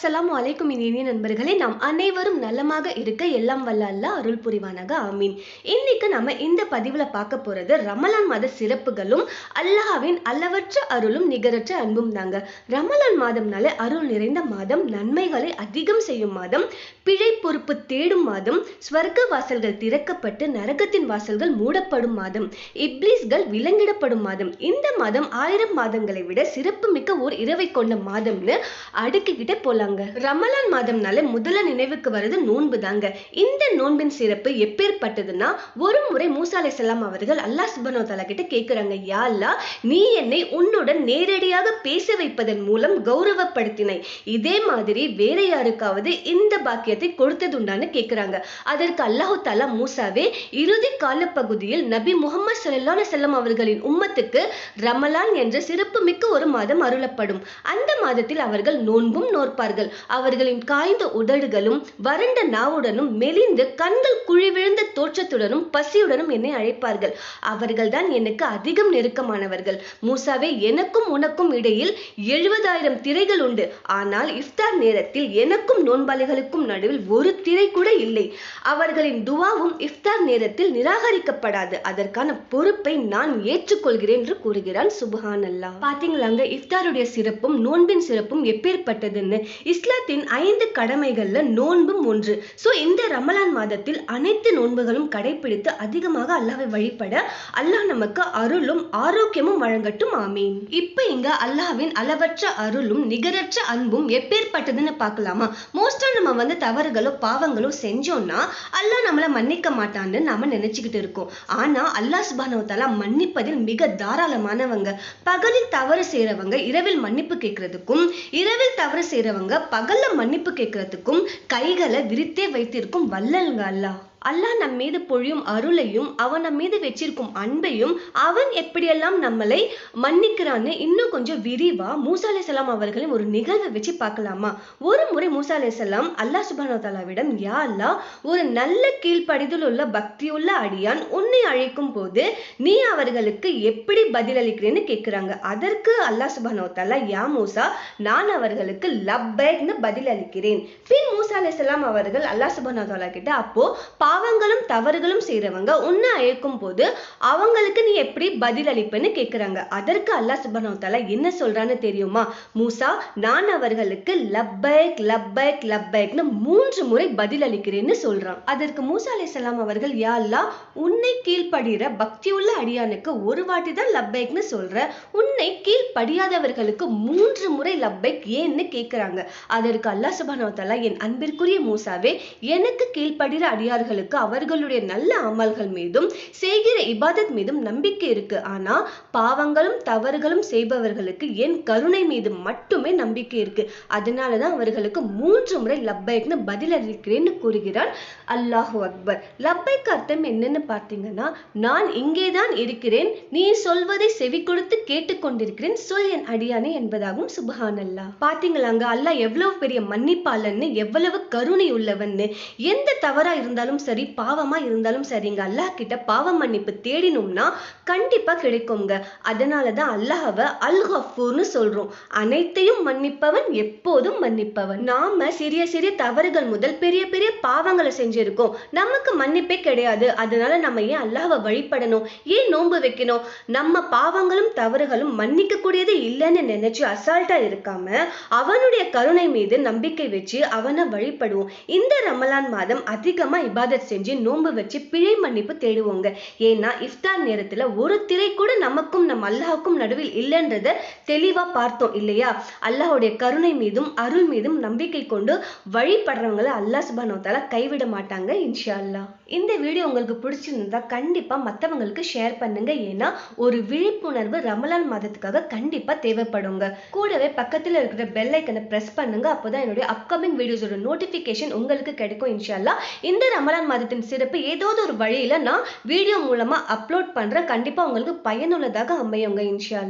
அஸ்ஸலாமு அலைக்கும் இனிய நண்பர்களே நாம் அனைவரும் நலமாக இருக்க எல்லாம் வல்ல அல்லாஹ் அருள் புரிவானாக ஆமீன். இன்னைக்கு நம்ம இந்த பதிவுல பார்க்க போறது ரமலான் மாத சிறப்புகளும் அல்லாஹாவின் அளவற்ற அருளும் நிகரற்ற அன்பும் தாங்க. ரமலான் மாதம்னால அருள் நிறைந்த மாதம் நன்மைகளை அதிகம் செய்யும் மாதம் பிழை பொறுப்பு தேடும் மாதம் ஸ்வர்க்க வாசல்கள் திறக்கப்பட்டு நரகத்தின் வாசல்கள் மூடப்படும் மாதம் இப்லீஸ்கள் விலங்கிடப்படும் மாதம். இந்த மாதம் ஆயிரம் மாதங்களை விட சிறப்பு மிக்க ஓர் இரவை கொண்ட மாதம்னு அடுக்கிக்கிட்டே போலாங்க ரமலான் மாதம்னால முதல்ல நினைவுக்கு வருது நோன்பு தாங்க. இந்த நோன்பின் சிறப்பு எப்பேற்பட்டதுன்னா ஒரு முறை மூசா செல்லாம் அவர்கள் அல்லா சுபனோ வ கிட்ட கேக்குறாங்க யாழ்லா நீ என்னை உன்னுடன் நேரடியாக பேச வைப்பதன் மூலம் கௌரவப்படுத்தினாய் இதே மாதிரி வேற யாருக்காவது இந்த பாக்கியத்தை கொடுத்ததுண்டான்னு கேக்குறாங்க. அதற்கு அல்லாஹு தாலா மூசாவே இறுதி கால பகுதியில் நபி முகமது ஸல்லல்லாஹு செல்லம் அவர்களின் உம்மத்துக்கு ரமலான் என்ற சிறப்பு மிக்க ஒரு மாதம் அருளப்படும். அந்த மாதத்தில் அவர்கள் நோன்பும் நோற்பார்கள். அவர்களின் காய்ந்த உதடுகளும் வறண்ட நாவுடனும் மெலிந்து கண்கள் குழிவிழுந்த தோற்றத்துடனும் பசியுடனும் என்னை அழைப்பார்கள். அவர்கள்தான் எனக்கு அதிகம் நெருக்கமானவர்கள். மூசாவே எனக்கும் உனக்கும் இடையில் எழுபதாயிரம் திரைகள் உண்டு. ஆனால் இஃப்தார் நேரத்தில் எனக்கும் நோன்பாளிகளுக்கும் நடுவில் ஒரு திரை கூட இல்லை. அவர்களின் துவாவும் இஃப்தார் நேரத்தில் நிராகரிக்கப்படாது. அதற்கான பொறுப்பை நான் ஏற்றுக்கொள்கிறேன் என்று கூறுகிறான். சுபஹான் அல்லா பாத்தீங்களாங்க இஃப்தாருடைய சிறப்பும் நோன்பின் சிறப்பும் எப்பேற்பட்டதுன்னு? இஸ்லாத்தின் ஐந்து கடமைகள்ல நோன்பும் ஒன்று. ஸோ இந்த ரமலான் மாதத்தில் அனைத்து நோன்புகளும் கடைபிடித்து அதிகமாக அல்லாஹை வழிபட அல்லாஹ் நமக்கு அருளும் ஆரோக்கியமும் வழங்கட்டும் ஆமீன். இப்போ இங்க அல்லாஹ்வின் அளவற்ற அருளும் நிகரற்ற அன்பும் எப்பேற்பட்டதுன்னு பார்க்கலாமா? மோஸ்டா நம்ம வந்து தவறுகளோ பாவங்களோ செஞ்சோம்னா அல்லாஹ் நம்மளை மன்னிக்க மாட்டான்னு நாம நினைச்சுக்கிட்டு இருக்கோம். ஆனா அல்லாஹ் சுபானவத்தாலா மன்னிப்பதில் மிக தாராளமானவங்க. பகலில் தவறு செய்யறவங்க இரவில் மன்னிப்பு கேட்கறதுக்கும் இரவில் தவறு செய்யறவங்க பகல்ல மன்னிப்பு கேட்கறதுக்கும் கைகளை விரித்தே வைத்திருக்கும் வல்லல்ங்க அல்லாஹ். அல்லாஹ் நம் மீது பொழியும் அருளையும் அவன் நம் மீது வச்சிருக்கும் அன்பையும் அவன் எப்படியெல்லாம் நம்மளை மன்னிக்கிறான்னு இன்னும் கொஞ்சம் விரிவா மூசா அலைஹிஸ்ஸலாம் அவர்களின் ஒரு நிகழ்வை வச்சு பார்க்கலாமா? ஒரு முறை மூசா அலைஹிஸ்ஸலாம் அல்லாஹ் சுப்ஹானஹு தஆலாவிடம் யா அல்லாஹ் ஒரு நல்ல கீழ்ப்படிதல் உள்ள பக்தியுள்ள அடியான் உன்னை அழைக்கும் போது நீ அவர்களுக்கு எப்படி பதிலளிக்கிறேன்னு கேட்கிறாங்க அதற்கு அல்லாஹ் சுப்ஹானஹு தஆலா யா மூசா நான் அவர்களுக்கு லப்பேக்னு பதிலளிக்கிறேன். பின் மூசா அலைஹிஸ்ஸலாம் அவர்கள் அல்லாஹ் சுப்ஹானஹு தஆலா கிட்ட அப்போ பாவங்களும் தவறுகளும் செய்றவங்க உன்னை அழைக்கும் போது அவங்களுக்கு நீ எப்படி பதில் அளிப்பேன்னு கேக்குறாங்க. அதற்கு அல்லாஹ் சுப்ஹானஹு தஆலா என்ன சொல்றான்னு தெரியுமா? மூசா நான் அவர்களுக்கு லப்பைக் லப்பைக் லப்பைக்னு மூன்று முறை பதில் அளிக்கிறேன்னு சொல்றான். அதற்கு மூசா சலாம் அவர்கள் யாழ்லா உன்னை கீழ்ப்படுகிற பக்தியுள்ள அடியானுக்கு ஒரு வாட்டி தான் லப்பைக்னு சொல்கிற உன்னை கீழ்ப்படியாதவர்களுக்கு மூன்று முறை லப்பைக் ஏன்னு கேட்குறாங்க அதற்கு அல்லாஹ் சுப்ஹானஹு தஆலா என் அன்பிற்குரிய மூசாவே எனக்கு கீழ்ப்படுகிற அடியார்களுக்கு அவர்களுடைய நல்ல அமல்கள் மீதும் செய்கிற இபாதத் மீதும் நம்பிக்கை இருக்கு. ஆனா பாவங்களும் தவறுகளும் செய்பவர்களுக்கு என் கருணை மீது மட்டுமே நம்பிக்கை இருக்கு. அதனாலதான் அவர்களுக்கு மூன்று முறை லப்பைக்னு பதில் அளிக்கிறேன்னு கூறுகிறான் அல்லாஹு அக்பர். லப்பைக்கு அர்த்தம் என்னன்னு பார்த்தீங்கன்னா நான் இங்கேதான் இருக்கிறேன் நீ சொல்வதை செவி கொடுத்து கேட்டுக்கொண்டிருக்கிறேன் சொல் என் அடியானே என்பதாகவும் சுபஹான் அல்லா பாத்தீங்களாங்க அல்லாஹ் எவ்வளவு பெரிய மன்னிப்பாளன்னு எவ்வளவு கருணை உள்ளவன்னு எந்த தவறா இருந்தாலும் சரி சரி பாவமா இருந்தாலும் சரிங்க. அல்லாஹ் கிட்ட பாவ மன்னிப்பு தேடினோம்னா கண்டிப்பா கிடைக்குங்க. அதனாலதான் அல்லாஹ்வ அல் ஹஃபூர்னு சொல்றோம். அனைத்தையும் மன்னிப்பவன் எப்போதும் மன்னிப்பவன். நாம சிறிய சிறிய தவறுகள் முதல் பெரிய பெரிய பாவங்களை செஞ்சிருக்கோம். நமக்கு மன்னிப்பே கிடையாது. அதனால நம்ம ஏன் அல்லாஹ வழிபடணும்? ஏன் நோன்பு வைக்கணும்? நம்ம பாவங்களும் தவறுகளும் மன்னிக்க கூடியது இல்லைன்னு நினைச்சு அசால்ட்டா இருக்காம அவனுடைய கருணை மீது நம்பிக்கை வச்சு அவனை வழிபடுவோம். இந்த ரமலான் மாதம் அதிகமா இபாதத் செஞ்சு நோன்பு வச்சு பிழை மன்னிப்பு தேடுவோங்க. ஏன்னா இஃப்தார் நேரத்தில் ஒரு திரை கூட நமக்கும் நம் அல்லாஹுக்கும் நடுவில் இல்லைன்றத தெளிவா பார்த்தோம் இல்லையா? அல்லாஹுடைய கருணை மீதும் அருள் மீதும் நம்பிக்கை கொண்டு வழிபடுறவங்களை அல்லாஹ் சுபானோத்தால கைவிட மாட்டாங்க இன்ஷா இந்த வீடியோ உங்களுக்கு பிடிச்சிருந்தா கண்டிப்பா மத்தவங்களுக்கு ஷேர் பண்ணுங்க. ஏன்னா ஒரு விழிப்புணர்வு ரமலான் மாதத்துக்காக கண்டிப்பா தேவைப்படுங்க. கூடவே பக்கத்துல இருக்கிற பெல் ஐக்கனை பிரஸ் பண்ணுங்க. அப்போதான் என்னுடைய அப்கமிங் வீடியோஸோட நோட்டிபிகேஷன் உங்களுக்கு கிடைக்கும் இன்ஷால்லா இந்த ரமலான் மதத்தின் சிறப்பு ஏதாவது ஒரு வழியில நான் வீடியோ மூலமா அப்லோட் பண்றேன். கண்டிப்பா உங்களுக்கு பயனுள்ளதாக அமையுங்க இன்ஷா